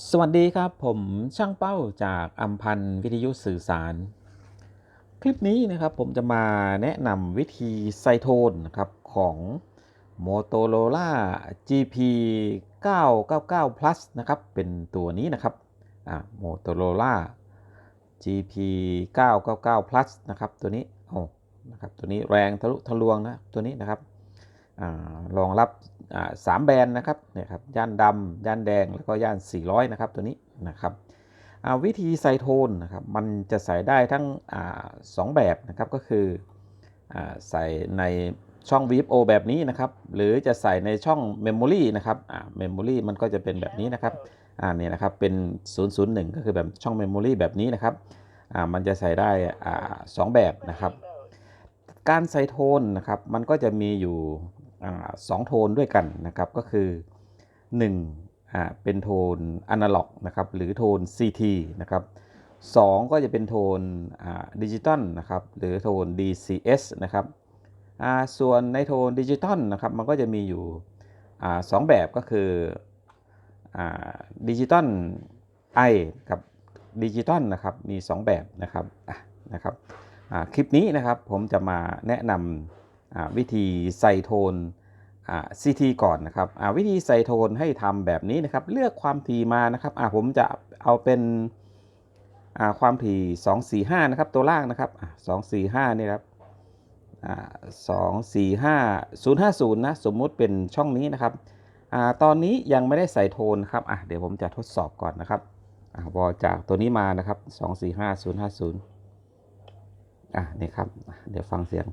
สวัสดีครับผมช่างเป้าจากอัมพันธ์วิทยุสื่อสาร คลิปนี้นะครับผมจะมาแนะนำวิธีไซโทนนะครับของ Motorola GP 999 Plus นะครับเป็นตัวนี้นะครับอ่า Motorola GP 999 Plus นะครับตัวนี้โอ้นะครับตัวนี้แรงทะลุทะลวงนะตัวนี้นะครับ รองรับสามแบรนด์นะครับเนี่ยครับย่านดำย่านแดงแล้วก็ย่าน 400 นะครับตัวนี้นะครับวิธีใส่โทนนะครับมันจะใส่ได้ทั้งอสองแบบนะครับก็คืออใส่ในช่อง VFO แบบนี้นะครับ หรือจะใส่ในช่อง Memory นะครับอ่า Memory มันก็จะเป็นแบบนี้นะครับอ่านี่นะครับเป็น 001 ก็คือแบบช่อง Memory แบบนี้นะครับอ่ามันจะใส่ได้อ่าสองแบบนะครับ การใส่โทนนะครับมันก็จะมีอยู่ สองโทนด้วยกันนะครับก็คือ1อ่าเป็นโทนอนาล็อกนะครับหรือโทน CT นะครับสองก็จะเป็นโทนดิจิตอลนะครับหรือโทน DCS นะครับอ่าส่วนในโทนดิจิตอลนะครับมันก็จะมีอยู่อ่าสองแบบก็คือดิจิตอลไอกับดิจิตอลนะครับมี 2 แบบนะครับอะนะครับอ่าคลิปนี้นะครับผมจะมาแนะนำ วิธีใส่โทนอ่า CT ก่อนนะครับวิธีใส่โทนให้ทำแบบนี้นะครับ เลือกความถี่มานะครับผมจะเอาเป็นความถี่ 245 นะครับ ตัวล่างนะครับอ่า245 นี่ครับอ่า245 050นะสมมุติเป็นช่องนี้นะครับอตอนนี้ยังไม่ได้ใส่โทนครับเดี๋ยวผมจะทดสอบก่อนนะครับอ่าบอจากตัวนี้มานะครับ245 050อะนี่ครับ เดี๋ยวฟังเสียง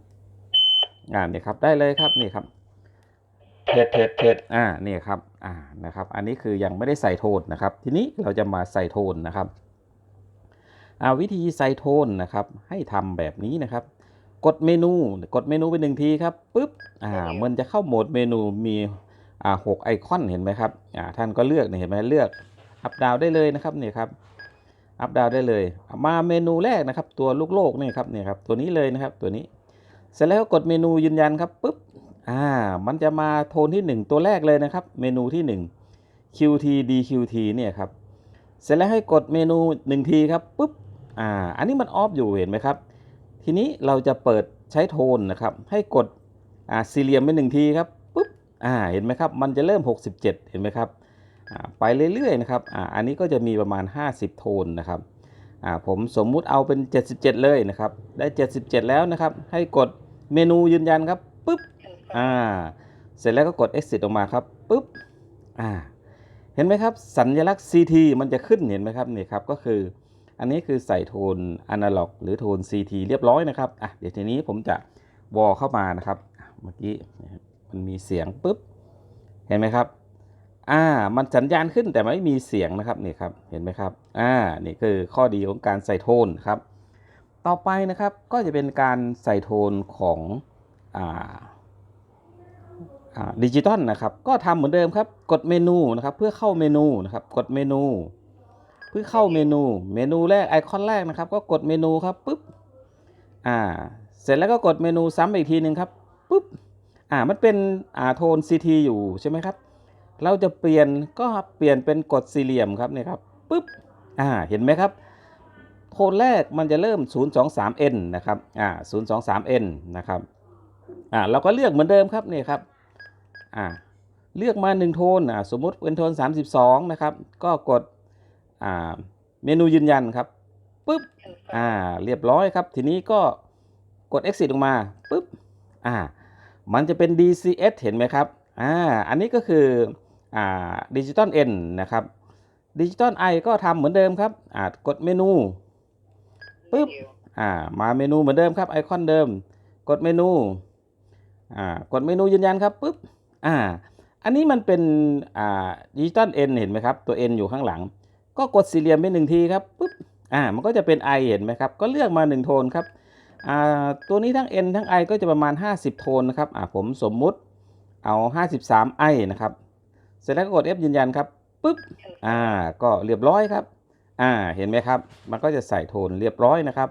อ่านี่ครับได้เลยครับนี่ครับเทสเทสเทสอ่านี่ครับอ่านะครับ อันนี้คือยังไม่ได้ใส่โทนนะครับ ทีนี้เราจะมาใส่โทนนะครับอ่าวิธีใส่โทนนะครับ ให้ทำแบบนี้นะครับ กดเมนูกดเมนูไปหนึ่งทีครับปุ๊บอ่ามันจะเข้าโหมดเมนูมีอ่าหกไอคอนเห็นไหมครับอ่าท่านก็เลือกเห็นไหมเลือกอัพดาวได้เลยนะครับนี่ครับอัพดาวได้เลย มาเมนูแรกนะครับ ตัวลูกโลกนี่ครับนี่ครับตัวนี้เลยนะครับตัวนี้ เสร็จแล้วกดเมนูยืนยันครับปุ๊บอ่ามันจะมาโทนที่ 1 ตัวแรกเลยนะครับ เมนูที่ 1 QT DQT เนี่ยครับเสร็จแล้วให้กดเมนู1ทีครับปุ๊บอ่าอันนี้มันออฟอยู่เห็นไหมครับ ทีนี้เราจะเปิดใช้โทนนะครับ ให้กดอ่าสี่เหลี่ยมไปหนึ่งทีครับปุ๊บอ่าเห็นไหมครับ มันจะเริ่ม 67 เห็นไหมครับอ่าไปเรื่อยๆนะครับอ่าอันนี้ก็จะมีประมาณ 50 โทนนะครับ อ่าผมสมมุติเอาเป็น 77 เลยนะครับได้ 77 แล้วนะครับ ให้กดเมนูยืนยันครับปุ๊บอ่าเสร็จแล้วก็กด exit ออกมาครับปุ๊บอ่าเห็นไหมครับ สัญลักษณ์ CT มันจะขึ้นเห็นไหมครับนี่ครับก็คือ อันนี้คือใส่โทนอนาล็อกหรือโทน CT เรียบร้อยนะครับอะเดี๋ยวทีนี้ผมจะวอลเข้ามานะครับเมื่อกี้มันมีเสียงปุ๊บเห็นไหมครับ อ่า มันสัญญาณขึ้นแต่ไม่มีเสียงนะครับนี่ครับ เห็นไหมครับ อ่า นี่คือข้อดีของการใส่โทนครับ ต่อไปนะครับก็จะเป็นการใส่โทนของอ่าอ่าดิจิตอลนะครับ ก็ทำเหมือนเดิมครับ กดเมนูนะครับ เพื่อเข้าเมนูนะครับ กดเมนู เพื่อเข้าเมนู เมนูแรกไอคอนแรกนะครับ ก็กดเมนูครับปุ๊บ อ่า เสร็จแล้วก็กดเมนูซ้ำอีกทีหนึ่งครับปุ๊บ อ่า มันเป็นอ่าโทน CT อยู่ใช่ไหมครับ เราจะเปลี่ยนก็เปลี่ยนเป็นกดสี่เหลี่ยมครับเนี่ยครับปุ๊บอ่าเห็นไหมครับโทนแรกมันจะเริ่ม 023n นะครับอ่า 023n นะครับอ่าเราก็เลือกเหมือนเดิมครับนี่ครับอ่าเลือกมา 1 โทนอ่าสมมติเป็นโทน 32 นะครับ ก็กดอ่าเมนูยืนยันครับปุ๊บอ่าเรียบร้อยครับ ทีนี้ก็กด exit ออกมาปุ๊บอ่ามันจะเป็น DCS เห็นไหมครับอ่าอันนี้ก็คือ ดิจิตอล N นะครับดิจิตอล I ก็ทำเหมือนเดิมครับอ่ากดเมนูปึ๊บอ่ามาเมนูเหมือนเดิมครับไอคอนเดิม กดเมนูอ่ากดเมนูยืนยันครับปึ๊บอ่าอันนี้มันเป็นอ่าดิจิตอล N เห็นไหมครับ ตัว N อยู่ข้างหลัง ก็กดสี่เหลี่ยมไปหนึ่งทีครับปึ๊บอ่ามันก็จะเป็น I เห็นไหมครับ ก็เลือกมา 1 โทนครับอ่าตัวนี้ทั้ง N ทั้ง I ก็จะประมาณ 50 โทนนะครับอ่าผมสมมุติเอา 53 I นะครับ เสร็จแล้วก็กด F ยืนยันครับปุ๊บอ่าก็เรียบร้อยครับอ่าเห็นไหมครับ มันก็จะใส่โทนเรียบร้อยนะครับ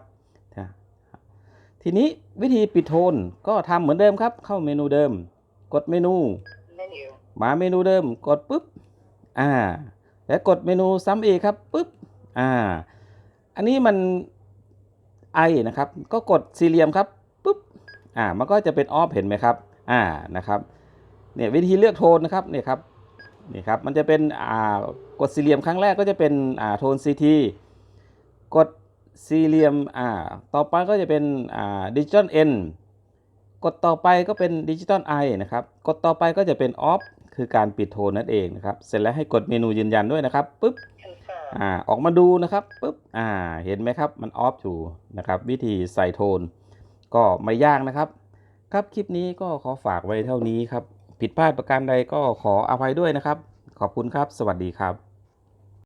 ทีนี้วิธีปิดโทนก็ทำเหมือนเดิมครับ เข้าเมนูเดิม กดเมนู Menu. มาเมนูเดิม กดปุ๊บอ่าแล้วกดเมนูซ้ำอีกครับปุ๊บอ่าอันนี้มันไอนะครับ ก็กดสี่เหลี่ยมครับปุ๊บอ่ามันก็จะเป็นออฟเห็นไหมครับอ่านะครับเนี่ยวิธีเลือกโทนนะครับเนี่ยครับ นี่ครับมันจะเป็นกดสี่เหลี่ยมครั้งแรกก็จะเป็นโทน CT กดสี่เหลี่ยมต่อไปก็จะเป็นดิจิตอล N กดต่อไปก็เป็นดิจิตอล I นะครับ กดต่อไปก็จะเป็นออฟคือการปิดโทนนั่นเองนะครับ เสร็จแล้วให้กดเมนูยืนยันด้วยนะครับปุ๊บอ่าออกมาดูนะครับปุ๊บอ่าเห็นไหมครับมันออฟอยู่นะครับ วิธีใส่โทน ก็ไม่ยากนะครับ ครับคลิปนี้ก็ขอฝากไว้เท่านี้ครับ ผิดพลาดประการใดก็ขออภัยด้วยนะครับ ขอบคุณครับ สวัสดีครับ